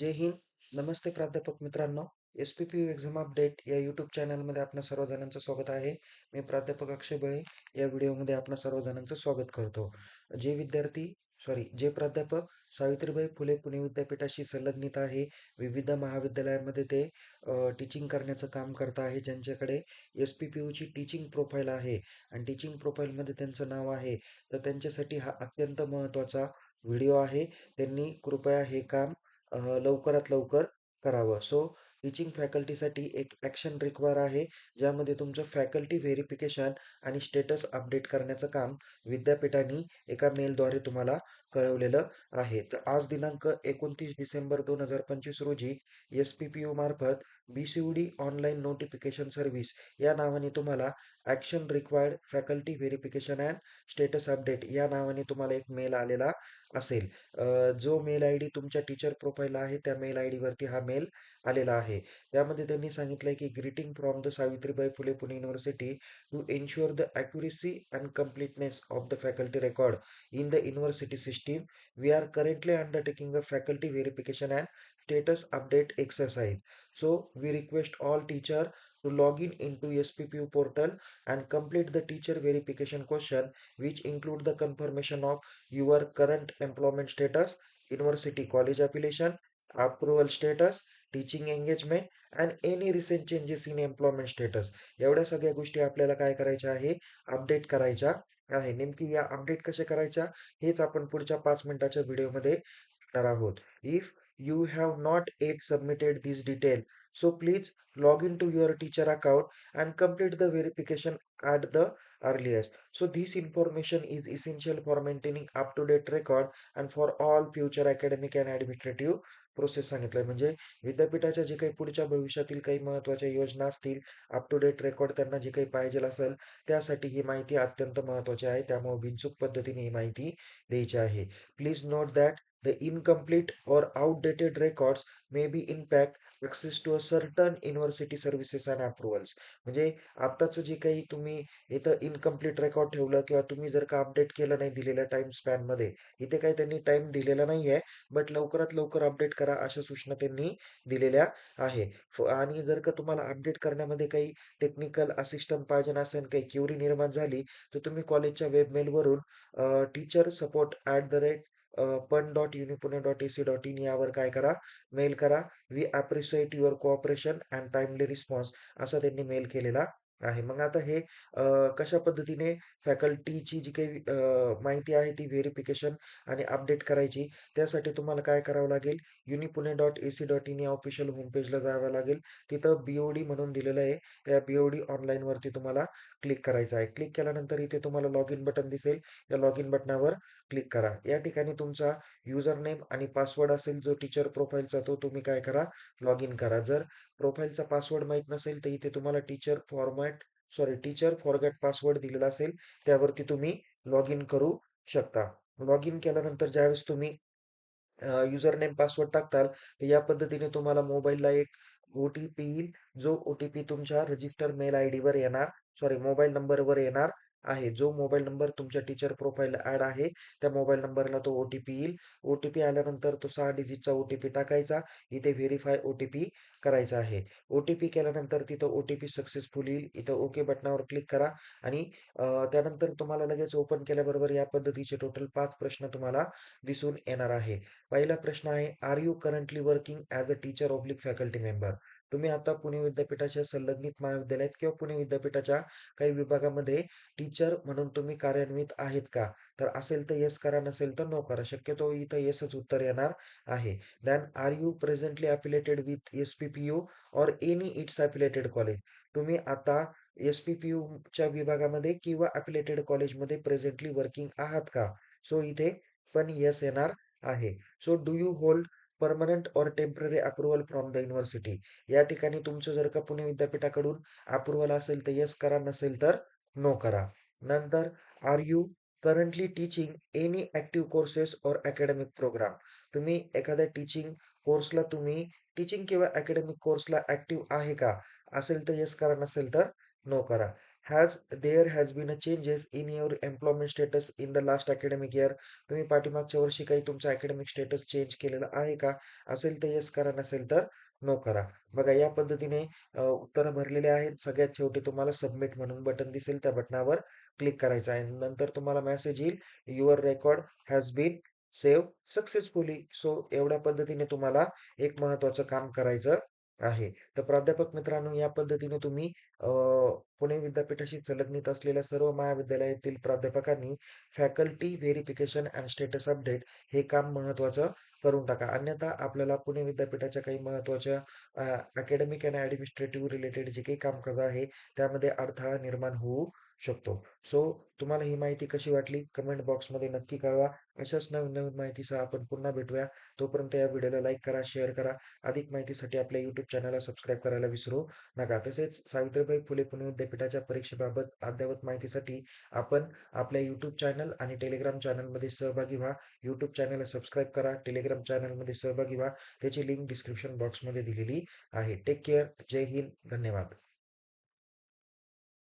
जय हिंद. नमस्ते प्राध्यापक मित्रांनो. S P P U exam update या यूट्यूब चॅनलमध्ये आपणा सर्वजणांचं स्वागत आहे. मी प्राध्यापक अक्षय बळे या व्हिडिओमध्ये आपणा सर्वजणांचं स्वागत करतो. जे विद्यार्थी सॉरी जे प्राध्यापक सावित्रीबाई फुले पुणे विद्यापीठाशी संलग्नित आहे, विविध महाविद्यालयामध्ये ते टीचिंग करण्याचं काम करत आहे, ज्यांच्याकडे एस-पी-पी-यूची टीचिंग प्रोफाईल आहे आणि टीचिंग प्रोफाईलमध्ये त्यांचं नाव आहे, तर त्यांच्यासाठी हा अत्यंत महत्त्वाचा व्हिडिओ आहे. त्यांनी कृपया हे काम लवकरात लवकर करावं. सो टीचिंग फॅकल्टीसाठी एक ॲक्शन रिक्वायर आहे, ज्यामध्ये तुमचं फॅकल्टी व्हेरिफिकेशन आणि स्टेटस अपडेट करण्याचं काम विद्यापीठाने एका मेलद्वारे तुम्हाला कळवलेलं आहे. तर आज दिनांक 29 डिसेंबर 2025 रोजी एस-पी-पी-यू मार्फत बी-सी-यू-डी ऑनलाईन नोटिफिकेशन सर्व्हिस या नावाने तुम्हाला action required faculty verification and status update या नावाने तुम्हाला एक मेल आलेला असेल. जो मेल आय डी तुमच्या टीचर प्रोफाइल आहे, त्या मेल आय डीवरती हा मेल आलेला आहे. त्यामध्ये त्यांनी सांगितलंय की greeting from the Savitribai Phule Pune university to ensure the accuracy and completeness of the faculty record in the university system. We are currently undertaking a faculty verification and status update exercise. So we request all teacher to log in into SPPU portal and complete the teacher verification question which include the confirmation of your current employment status, university college affiliation, approval status, teaching engagement and any recent changes in employment status एवढ्या सगळ्या गोष्टी आपल्याला काय करायच्या आहे? Update करायच्या आहे. नेमकी या अपडेट कसे करायच्या? हेच आपण पुढच्या पाच मिनिटाच्या व्हिडिओमध्ये करणार आहोत. If you have not yet submitted this detail so please log in to your teacher account and complete the verification at the earliest so this information is essential for maintaining up to date record and for all future academic and administrative process सांगितलंय. म्हणजे विद्यापीठाच्या जे काही पुढच्या भविष्यातील काही महत्त्वाच्या योजना असतील अप टू डेट रेकॉर्ड त्यांना जे काही पाहिजे असेल त्यासाठी ही माहिती अत्यंत महत्त्वाची आहे. त्यामुळे बिनचूक पद्धतीने ही माहिती द्यायची आहे. Please note that the incomplete or outdated records may be impact access to a certain university services and approvals म्हणजे आत्ताचं जे काही तुम्ही इथं इनकम्प्लीट रेकॉर्ड ठेवलं किंवा तुम्ही जर का अपडेट केलं नाही दिलेल्या टाइम स्पॅनमध्ये, इथे काही त्यांनी टाइम दिलेला नाही आहे, बट लवकरात लवकर अपडेट करा अशा सूचना त्यांनी दिलेल्या आहे. आणि जर का तुम्हाला अपडेट करण्यामध्ये काही टेक्निकल असिस्टंट पाहिजे असेल, काही क्युरी निर्माण झाली, तर तुम्ही कॉलेजच्या वेबमेलवरून teacher support at the rate पण dot Unipune dot A C dot in यावर काय करा? मेल करा. We appreciate your cooperation and timely response असा त्यांनी मेल केलेला आहे. मग आता हे कशा पद्धतीने फॅकल्टीची जी काही माहिती आहे ती व्हेरिफिकेशन आणि अपडेट करायची त्यासाठी तुम्हाला काय करावं लागेल? Uni Pune dot A C dot in या ऑफिशियल होमपेजला जावं लागेल. तिथं बीओडी डी म्हणून दिलेलं आहे. त्या बीओडी ऑनलाईनवरती तुम्हाला क्लिक करायचं आहे. क्लिक केल्यानंतर इथे तुम्हाला लॉग इन बटन दिसेल. या लॉग इन बटनावर क्लिक करा. या ठिकाणी तुमचा युजर नेम आणि पासवर्ड असेल जो टीचर प्रोफाईलचा तो तुम्ही काय करा लॉग इन करा. जर प्रोफाईलचा पासवर्ड माहीत नसेल तर इथे तुम्हाला teacher format sorry teacher forgot password दिलेला असेल त्यावरती तुम्ही लॉग इन करू शकता. लॉग इन केल्यानंतर ज्यावेळेस तुम्ही युजर नेम पासवर्ड टाकताल तर या पद्धतीने तुम्हाला मोबाईलला एक ओ टी पी येईल. जो ओ टी पी तुमच्या रजिस्टर मेल आय डीवर येणार सॉरी मोबाईल नंबरवर येणार. आहे. जो मोबाईल नंबर तुमच्या टीचर प्रोफाईल ॲड आहे त्या मोबाईल नंबरला तो ओ टी पी येईल. ओ टी पी आल्यानंतर तो सहा डिजिटचा ओ टी पी टाकायचा. इथे व्हेरीफाय ओ टी पी करायचा आहे. ओ टी पी केल्यानंतर तिथं ओ टी पी सक्सेसफुल येईल. इथं ओके बटनावर क्लिक करा आणि त्यानंतर तुम्हाला लगेच ओपन केल्याबरोबर या पद्धतीचे टोटल पाच प्रश्न तुम्हाला दिसून येणार आहे. पहिला प्रश्न आहे are you currently working as a teacher oblique faculty member तुम्ही आता पुणे विद्यापीठाच्या संलग्नित महाविद्यालयात किंवा पुणे विद्यापीठाच्या काही विभागामध्ये टीचर म्हणून तुम्ही कार्यान्वित आहेत का? तर असेल तर येस करा नसेल तर नो करा. शक्यतो इथं येसच उत्तर येणार आहे. Then are you presently affiliated with S P P U or any its affiliated college तुम्ही आता एस पी पी यूच्या विभागामध्ये किंवा अफिलेटेड कॉलेजमध्ये प्रेझेंटली वर्किंग आहात का? सो इथे पण येस येणार आहे. So do you hold permanent or temporary approval from the university या ठिकाणी तुमचं जर का पुणे विद्यापीठाकडून अप्रुव्हल असेल तर येस करा नसेल तर नो करा. नंतर are you currently teaching any active courses or academic program तुम्ही एखाद्या टीचिंग कोर्सला तुम्ही टीचिंग किंवा अकॅडमिक कोर्सला ऍक्टिव्ह आहे का? असेल तर येस करा नसेल तर नो करा. Has there has been a changes in your employment status in the last academic year तुम्ही पाठीमागच्या वर्षी काही तुमचा अकॅडमिक स्टेटस चेंज केलेलं आहे का? असेल तर येस करा नसेल तर नो करा. बघा या पद्धतीने उत्तरं भरलेले आहेत. सगळ्यात शेवटी तुम्हाला सबमिट म्हणून बटन दिसेल. त्या बटनावर क्लिक करायचं आहे. नंतर तुम्हाला मेसेज येईल. Your record has been save successfully so एवढ्या पद्धतीने तुम्हाला एक महत्वाचं काम करायचं आहे. तर प्राध्यापक मित्रांनो या पद्धतीने तुम्ही पुणे विद्यापीठाशी संलग्नित असलेल्या सर्व महाविद्यालयातील प्राध्यापकांनी faculty verification and status update हे काम महत्वाचं करून टाका. अन्यथा आपल्याला पुणे विद्यापीठाच्या काही महत्त्वाच्या अकॅडमिक अँड ऍडमिनिस्ट्रेटिव्ह रिलेटेड जे काही कामकाज आहे त्यामध्ये अडथळा निर्माण होऊ शकतो. सो तुम्हाला ही माहिती कशी वाटली? कमेंट बॉक्समध्ये नक्की कळवा. अशाच नवीन नवीन माहितीसह आपण पुन्हा भेटूया. तोपर्यंत या व्हिडिओला लाईक करा शेअर करा. अधिक माहितीसाठी आपल्या युट्यूब चॅनलला सबस्क्राईब करायला विसरू नका. तसेच सावित्रीबाई फुले पुणे विद्यापीठाच्या परीक्षेबाबत अद्ययावत माहितीसाठी आपण आपल्या युट्यूब चॅनल आणि टेलिग्राम चॅनलमध्ये सहभागी व्हा. युट्यूब चॅनलला सबस्क्राईब करा. टेलिग्राम चॅनलमध्ये सहभागी व्हा. त्याची लिंक डिस्क्रिप्शन बॉक्समध्ये दिलेली आहे. टेक केअर जय हिंद. धन्यवाद.